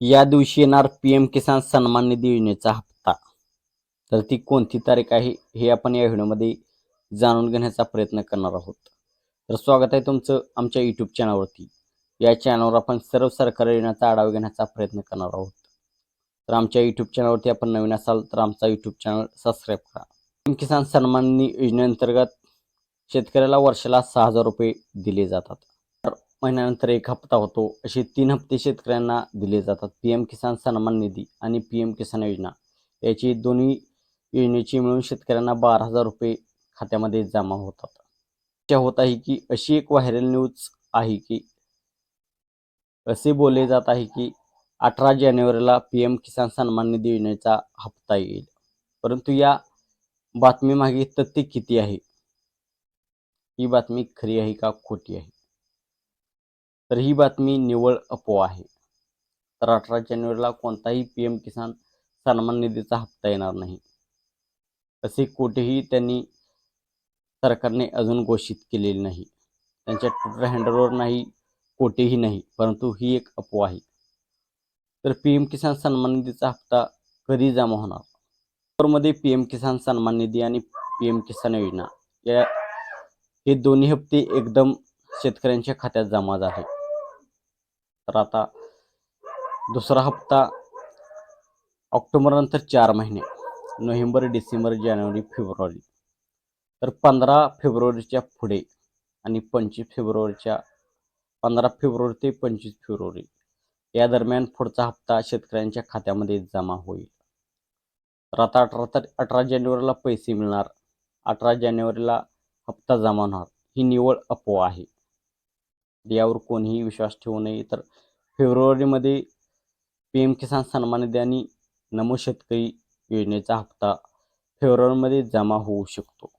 या दिवशी येणार पी एम किसान सन्मान निधी योजनेचा हप्ता. तर ती कोणती तारीख आहे हे आपण या व्हिडिओमध्ये जाणून घेण्याचा प्रयत्न करणार आहोत. तर स्वागत आहे तुमचं आमच्या यूट्यूब चॅनलवरती या चॅनलवर आपण सर्व सरकारी योजनेचा आढावा घेण्याचा प्रयत्न करणार आहोत. तर आमच्या यूट्यूब चॅनलवरती आपण नवीन असाल तर आमचा यूट्यूब चॅनल सबस्क्राईब करा. पी एम किसान सन्मान निधी योजनेअंतर्गत शेतकऱ्याला वर्षाला सहा हजार रुपये दिले जातात. महिन्यानंतर एक हप्ता होतो. असे तीन हप्ते शेतकऱ्यांना दिले जातात. पी एम किसान सन्मान निधी आणि पी एम किसान योजना याची दोन्ही योजनेची मिळून शेतकऱ्यांना बारा हजार रुपये खात्यामध्ये जमा होतात. त्या होत आहे की अशी एक व्हायरल न्यूज आहे की असे बोलले जात आहे की अठरा जानेवारीला पी एम किसान सन्मान निधी योजनेचा हप्ता येईल. परंतु या बातमीमागे तथ्य किती आहे? ही बातमी खरी आहे का खोटी आहे? तर ही बातमी निव्वळ अफवा आहे. तर अठरा जानेवारीला कोणताही पी एम किसान सन्मान निधीचा हप्ता येणार नाही. असे कुठेही त्यांनी सरकारने अजून घोषित केलेले नाही. त्यांच्या ट्विटर हँडलवर नाही कोठेही नाही परंतु ही एक अफवा आहे. तर पी एम किसान सन्मान निधीचा हप्ता कधी जमा होणार? मध्ये पी एम किसान सन्मान निधी आणि पी एम किसान योजना या हे दोन्ही हप्ते एकदम शेतकऱ्यांच्या खात्यात जमा झाले. तर आता दुसरा हप्ता ऑक्टोबर नंतर चार महिने नोव्हेंबर डिसेंबर जानेवारी फेब्रुवारी. तर पंधरा फेब्रुवारीच्या पुढे आणि पंचवीस फेब्रुवारीच्या पंधरा फेब्रुवारी ते पंचवीस फेब्रुवारी या दरम्यान पुढचा हप्ता शेतकऱ्यांच्या खात्यामध्ये जमा होईल. तर आता अठरा तर अठरा जानेवारीला पैसे मिळणार अठरा जानेवारीला हप्ता जमा होणार. ही निवड अफवा आहे. यावर कोणीही विश्वास ठेवू नये. तर फेब्रुवारीमध्ये पी एम किसान सन्मान निधी आणि नमो शेतकरी योजनेचा हप्ता फेब्रुवारीमध्ये जमा होऊ शकतो.